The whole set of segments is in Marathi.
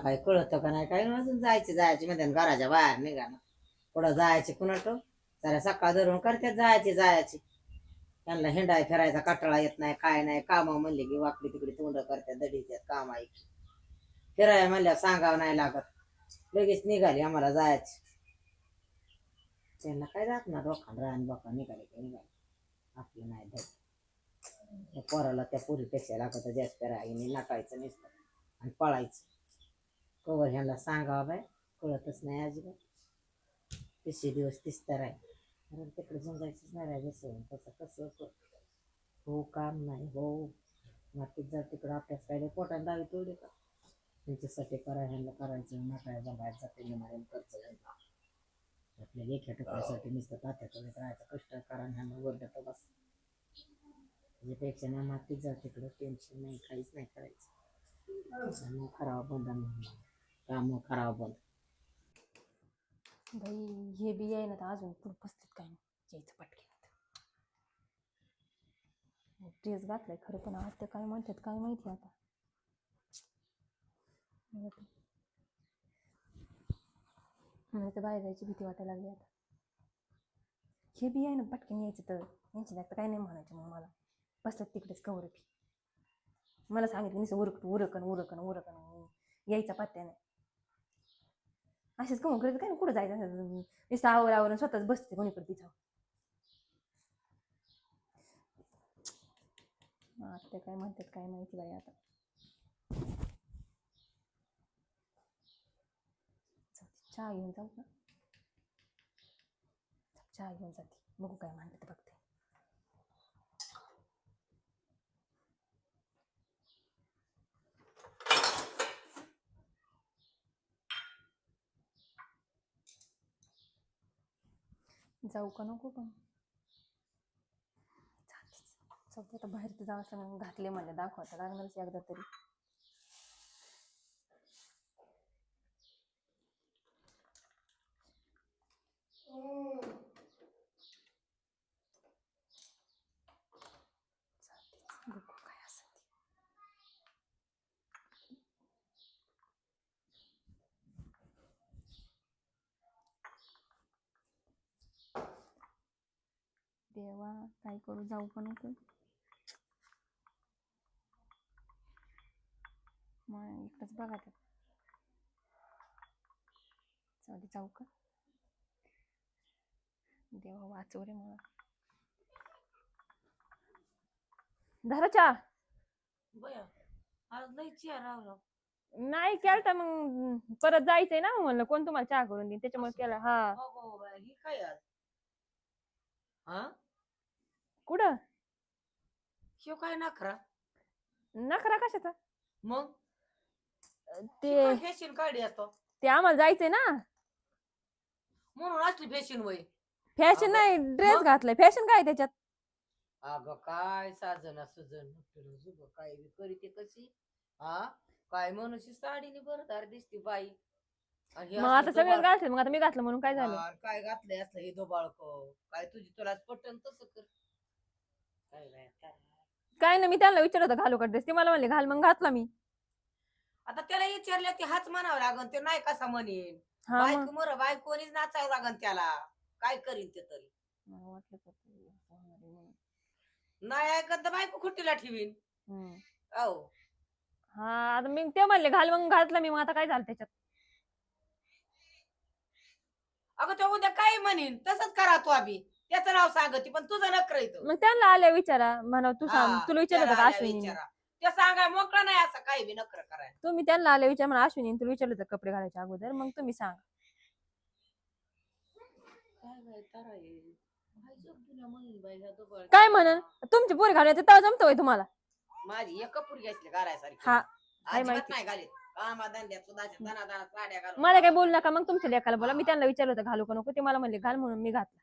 काय कळतं का नाही? काय अजून जायचे जायचे. म्हणजे घराच्या बाहेर निघा ना पुढं जायचे कुणाट जरा सकाळ धरून करतात जायचे जायचे. त्यांना हिंडाय फिरायचा कटाळा येत नाही काय नाही. कामं म्हणले की वाकडी तिकडे तोंड करतात दडीच्यात काम ऐक फिराय म्हणल्यावर सांगावं नाही लागत. लगेच निघाली आम्हाला जायचे. त्यांना काय जात ना डोखा राहण बोका निघाले की निघाले. आपलं नाही धड. त्या पोराला त्या पुरीपेक्षा लागत जास्त राहिनी नाकायचं नसतं. आणि पळायचं. कवर ह्याला सांगावं बाय कळतच नाही अजिबात. तिसरे दिवस तिस्तर आहे कारण तिकडे जाऊन जायचंच नाही राहिले बसून तसं कसं होतं. हो काम नाही हो. मातीत जर तिकडं अभ्यास काय पोटात दावी तोडे का? त्यांच्यासाठी करा ह्यांना करायचं नकायचं जमायचं जाते मारेल खर्च घ्यायला आपल्या लेख्या टप्प्यासाठी नुसतं तात्याकडे राहायचं कष्ट करा ह्यांना वरडत बस. त्याच्यापेक्षा ना मातीत जा तिकडं टेन्शन नाही काहीच नाही करायचं. खराब करावं म्हणून कामं करावं बंद बाई हे बी आहे ना तर अजून पुढं काय यायचं पटके ड्रेस घातलाय खरं पण आज ते काय म्हणतात काय माहिती आता. मला तर- मला तर बाहेर जायची भीती वाटायला लागली आता. हे बी आहे ना पटकन यायचं तर. यांची तर काय नाही म्हणायचं मग मला. बसतात तिकडेच कवर बी. मला सांगितलं निसं उरक उरकन उरकन उरकन. यायचा पत्त्या नाही. असेच कमून करायचं काय ना कुठं जायचं नुसतं आवर आवरून स्वतःच बसते कोणीकडे तिथं. आता काय म्हणतात काय माहिती बाई आता. चहा घेऊन जाऊ का? चहा घेऊन जाते. बघू काय म्हणतात बघते. जाऊ का नको पण जातेच. जाऊ दे बाहेर तर जावं लागलं घातले मला दाखवता लागणारच एकदा तरी काय करू जाऊ का नको मग एकटंच बघा त्यात जाऊ का? देवा वाचव रे मला. झाला चहा. बया आज लई चिया रावलं नाही केलता मग परत जायचंय ना म्हणलं कोण तुम्हाला चहा करून देईन? त्याच्यामुळे केला हा. बाया, ही काय हा? कुठं? शिव काय नखरा? नखरा कशाचा? मग? ते फॅशन काढी असतो ते. आम्हाला जायचंय ना? म्हणून असली फॅशन वय. फॅशन नाही ड्रेस मग? घातलाय. फॅशन काय त्याच्यात? अगं काय साजन सुजन जुग काय बी करीते कशी? हा काय मनुष्य साडीने बरदार दिसते बाई. आणि हे मग असलं आता सगळेच दुबाळ- घातले मग आता मी घातलं म्हणून काय झालं? हा, काय घातलंय असलं हे दोबाळक काय तुझी तुला पटन तसं कर. काय नाही मी त्यांना विचारत घालू का ड्रेस ते मला म्हणले घाल. मग घातला मी. आता त्याला विचारलं ते हाच म्हणावं लागन ते नाही कसा म्हणेन? हा मग. बायको मर बायकोनीच नाचावं लागन त्याला. काय करीन ते तरी? मला वाटलं का ते. नाही ऐकत तर बायको खुट्टीला ठेवीन. हम्म. अहो हा आता मी ते म्हणले घाल. मग घातला मी मग आता काय झालं त्याच्यात? अगं तो उद्या काय म्हणेन? तसंच करा तू आम्ही. त्याचं नाव सांगती पण तुझं नकर येतं मग त्यांना आल्या विचारा म्हणा तू सांग. हा, तुला विचारलं त्याला होतं का आल्या अश्विनी विचारा. ते सांगाय मोकळं नाही असं काही बी नकर करायला. तुम्ही त्यांना आल्या विचार म्हणा अश्विनी तुला विचारलं होतं कपडे घालायच्या अगोदर मग तुम्ही सांग. काय म्हणेन तुमची पोरी घालायचं तेव्हा जमतं होय तुम्हाला? माझी एक कपूर घेतली घालायसारखी. हा, काय अजिबात माहिती. नाही घालीत. कामा धंद्यात सुद्धा दना दना साड्या घालून. मला काय बोलू नका मग तुमच्या लेकाला बोला. मी त्यांना विचारलं होतं घालू का नको? ते मला म्हणले घाल म्हणून मी घातला.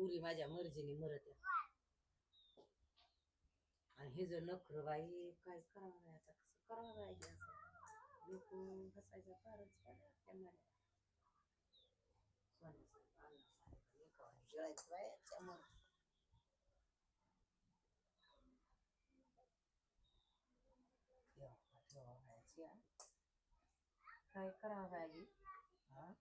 पुरी माझ्या मर्जीने मरत आणि हे जर नखर बाई काय करावं बाई आता कसं करावं बाई असं? लोक हसायचं फारच फार त्या माऱ्या. काय करावं बाई हा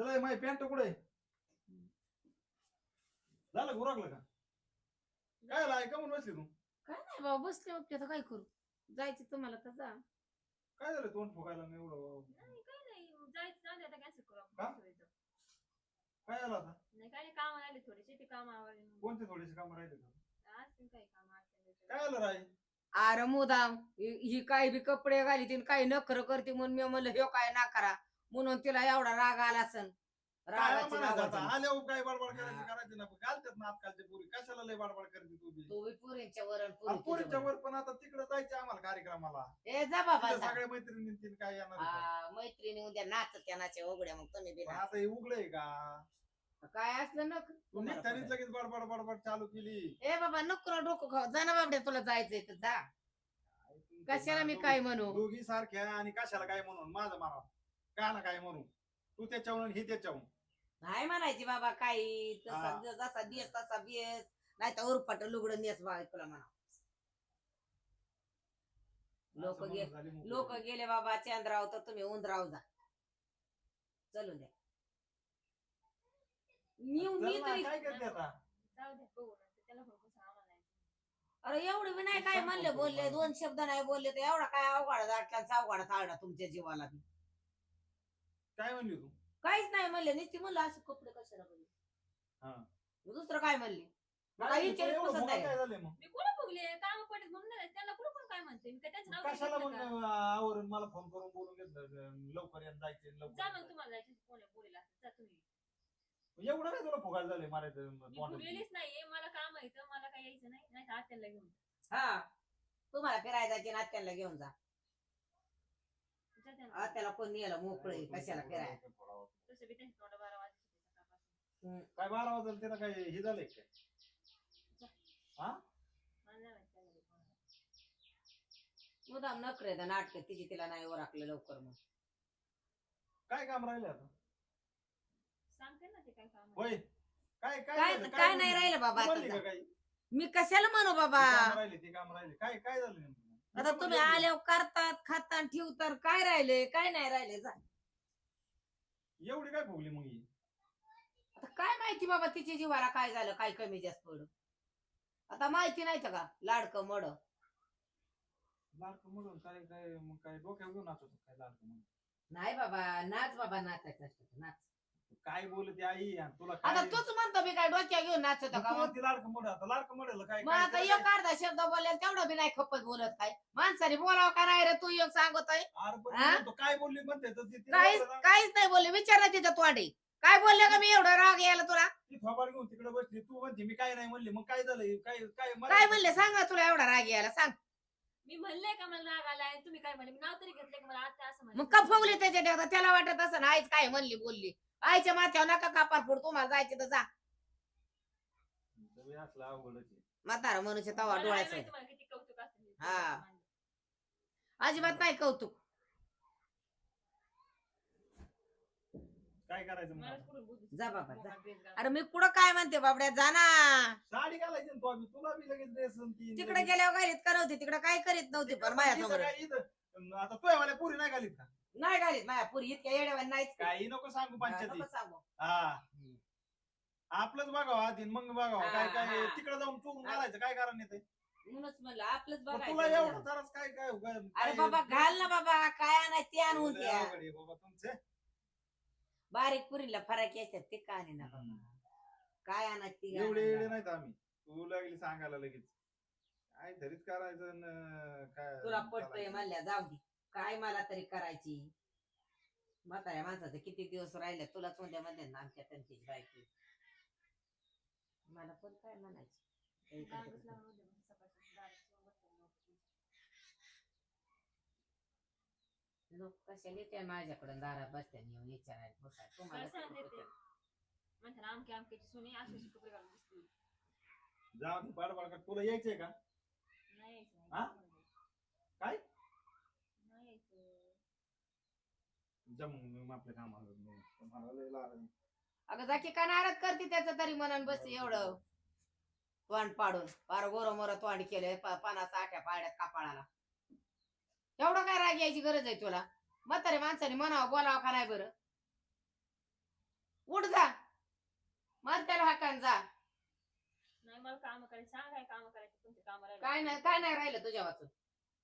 चला माझी पॅन्ट कुठे झालं गुराकलं का? काय लाय का म्हणून बसली तू. काय नाही बाबा बसले बाबा आता काय करू? जायचं तुम्हाला तर जा. काय झालं तोंड फुकायला नाही एवढं का? काय झालं आता? काम आले थोडेसे ते काम आवडले कोणते थोडेसे काम राहिले का? काय झालं राय? अरे मुदाम ही काय बी कपडे घाली आणि काही नखर करते म्हणून मी म्हणलं हे काय ना करा म्हणून तिला एवढा राग आला असन. काय रागाची म्हणायचं आता? रागाची. आल्यावर काय बडबड करायची करायची ना घालतात ना आजकालचे पोरी. कशाला लय बडबड करते तू बी? तू बी पुरींच्या वरण वर. पण आता तिकडे जायचं आम्हाला कार्यक्रमाला. वरण. ए जा बाबा तिथं जा. सगळ्या मैत्रिणी तीन काय येणार. हा, मैत्रिणी उद्या नाच त्यानाच्या उघड्या मग तुम्ही बी पण नाच. आता हे उघडे का? काय असलं नक? तू निघतानीच. लगेच बडबड बडबड चालू केली. ए बाबा नको ना डोकं खाऊ. जा ना बाबड्या तुला जायचंय तर जा. कशाला मी काय म्हणू? दोघी सारख्या आणि कशाला काय म्हणून? माझं मारा. काला काय म्हणू तू त्याच्यावरून आणि ही त्याच्यावरून नाही म्हणायची बाबा काही. तसा हा. जसा दिस तसा बियस नाही तर उरफाट लुगडं नेस बाबा तुला म्हणा. लोक असं गे म्हणून झाली मोकळी. लोक गेले बाबा चंद्राव तर तुम्ही उंदराव जा. चलू द्या. मी चल मी ना, तरी काय करते आता? अरे एवढं मी नाही काय म्हणले बोलले. दोन शब्द नाही बोलले तर एवढा काय अवघड दाटला अवघड थाळला तुमच्या जीवाला बी. काय म्हणली तू? काहीच नाही म्हणले. नुसती म्हणलं असं कपडे कशाला म्हणले? हा. दुसरं काय म्हणले? एवढं भोगा. काय झालंय मग? मी बघले? काम पडत म्हणून नाही, त्यांना कुठं पण काय म्हणते? मी काय त्यांचं नाव कशाला घेतलं मग का? आवरून मला फोन करून बोलून घेतलं. लवकर येत जायचे जा लवकर मग तुम्हाला जायचं कोणी बोलेल असं, जा तुम्ही. एवढं काय तुला फुगायला झालंय मारायचं मी तोंडात? बोललेलीच नाहीये. मला काम आहे तर मला काय यायचं नाही. नाही तर आत्याला घेऊन. हा. तुम्हाला फिरायला जायचे ना त्याला घेऊन जा. त्यांना. त्याला कोण नेलं मोकळे कशाला फिरायला तसं बी त्यांची तोंड बारा वाजत होती सकाळपासून. काय बारा वाजता त्याला काय हे झालंय काय मला नाही माहीत त्यांना बी कोणाला. मुदाम नखरे तर नाटक तिची तिला नाही ओळखलं लवकर मग काय काम राहिलं आता सांगते ना ते काय काम आहे. होय काय काय काय झालं? काय नाही? राहिलं बाबा तू म्हणली आता का काही? मी कशाला म्हणू ते बाबा काम राहिले ते काम राहिले काय काय झालं नेमकं? आता तुम्ही आल्यावर करतात खातात ठेवतात काय राहिले काय नाही राहिले जा. एवढी काय फुगली मग ही? आता काय माहिती बाबा तिच्या जीवाला काय झालं काय कमी जास्त पडलं. आता माहिती नाही का लाडकं मड. लाडकं म्हणून काय काय मग काय डोक्यावर घेऊन नाचत होता काय लाडकं म्हणून नाही बाबा नाच बाबा नाचायचं असतं नाच. काय बोलते आई आणि तुला आता काय तूच म्हणतो मी काय डोक्या घेऊन नाचत का मग लाडकं आता लाडकं काय मग आता एक अर्धा शब्द बोलले तेवढं बी नाही खपत बोलत काय? माणसाने बोलावं का नाही रे तू एक सांगतोय? काय? अरे पण हा? तू म्हणतो काय बोलली म्हणते? तर ती- तिला काहीच काहीच नाही बोलले. विचार तिथं तोंडी. काय बोलले का मी? एवढं राग यायला तुला? ती थोबाड घेऊन तिकडे बसली. तू म्हणते मी काय नाही म्हणली. मग काय झालं? काय काय मला- काय म्हणले? सांगा तुला एवढा राग यायला. सांग. मी म्हणले का मला राग आलाय? तुम्ही काय म्हणले? मी नाव तरी घेतलं का मला? आता असं मग त्याच्या त्याला वाटत असं आईच काय म्हणली बोलली. आईच्या माथ्यावर नका कापार फोड तुम्हाला जायचे तर जा. सगळे असलं अवघडच आहे. म्हातारा मनुष्य तवा मला डोळ्याचं माहिती किती कौतुक हा. अजिबात नाही कौतुक. काय करायचं मलाच कुठून जा बाबा, मोकळा जा. ड्रेस. अरे मी कुठं काय म्हणते बाबड्या जा ना. साडी घालायची ना तू आम्ही तुला बी लगेच ड्रेस तिकडे गेल्यावर घालीत का नव्हती तिकडे काय करीत नव्हती पण माझ्यासमोर आता तुझ्या मला पुरी नाही घालीत का? नाही घालीत माझ्या पुरी इतक्या येड्यावर नाहीच की. काही नको सांगू हा, पंचायती नको सांगू. हा. आपलंच बघावं आधी मग बघावं. हा, काय काय हा. तिकडे जाऊन चोरून हा. घालायचं काय कारण येते म्हणूनच म्हणलं आपलंच तुला बघायचं एवढं. तरच काय काय अरे काय- बाबा घाल ना बाबा काय आणाय ते आणून लय द्या. अवघड आहे बाबा तुमचे. बारीक पुरीला फराकी असतात ते का ना बाबा काय आणायची ती एवढे आणायला. एवढे नाहीत आम्ही. तू लागली सांगायला लगेच. काय धरीच करायचं न काय तुला पटतंय चालायचं. म्हणल्या जाऊ दे काय मला तरी करायची म्हाताऱ्या माणसाचं किती दिवस राहिले तुलाच उद्या मध्ये ना आमच्या त्यांची बायको मला पण काय म्हणायची लावून होते दारात येऊन बसलेले लोकं. नाही. लोक कशाला येते माझ्याकडे दारात बसत्याने येऊन विचारायला बसाय तुम्हाला काय सांगते ते? म्हणते ना सुनी अशी अशी कपडे घालून दिसते जाऊ दे तुला यायचंय का. हा? काय? जम आपल्या कामाला. अगं जाकी का नाराज करते त्याचं तरी म्हणून बसते एवढं. तोंड पाडून. पार गोर मोर तोंड केलंय पानाचा आट्या पाड्यात कापाळाला. एवढं काय राग यायची गरज आहे तुला? म्हातारे माणसाने म्हणावं बोलावं का नाही बरं? उठ जा. मार त्याला हाकान जा. नाही मला काम करायचं. सांग काय काम करायचं. काय नाही काय नाही राहिलं तुझ्या वाचून.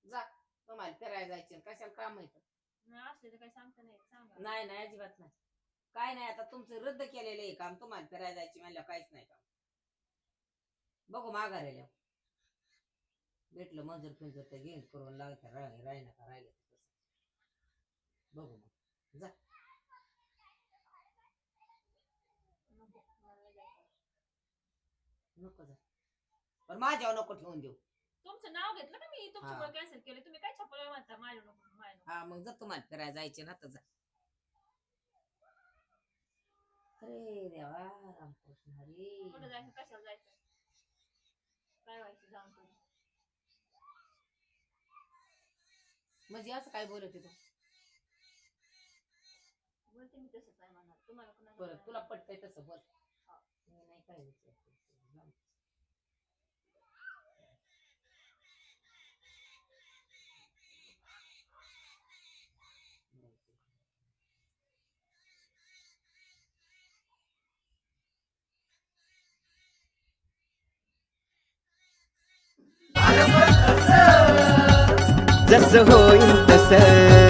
जा तुम्हाला फिरायला जायचे कशाला काम आहे नाही असले तर काही सांगता नाही सांगा. नाही नाही अजिबात नाही. काय नाही आता तुमचं रद्द केलेलं आहे काम तुम्हाला फिरायला जायची म्हणलं काहीच नाही काम. बघू माघारेल्या भेटलं मंजूर फिंजूर तर घेऊन करून लागतं राहिले राहिलं का राहिलं तर. बघू मग. जा. नको मला नाही जायचं. नको जा. पण माझ्यावर नको ठेवून देऊ. तुमचं नाव घेतलं का मी तुमच्यामुळे. कॅन्सल केलं. तुम्ही काय छपलं म्हणता माझ्या नको माझ्या नको. हा मग जा तुम्हाला फिरायला जायचे ना तर जा. अरे देवा रामकृष्ण हरी. कुठं जायचं? कशाला जायचं? काय व्हायचं जाऊन करून म्हणजे असं काय बोलत आहे तू? बोलते मी तसंच आहे तुम्हाला कोणाला नाही तुला. पटतंय तसं बोल. हा. मी नाही काय विचारते जसं होईल तसं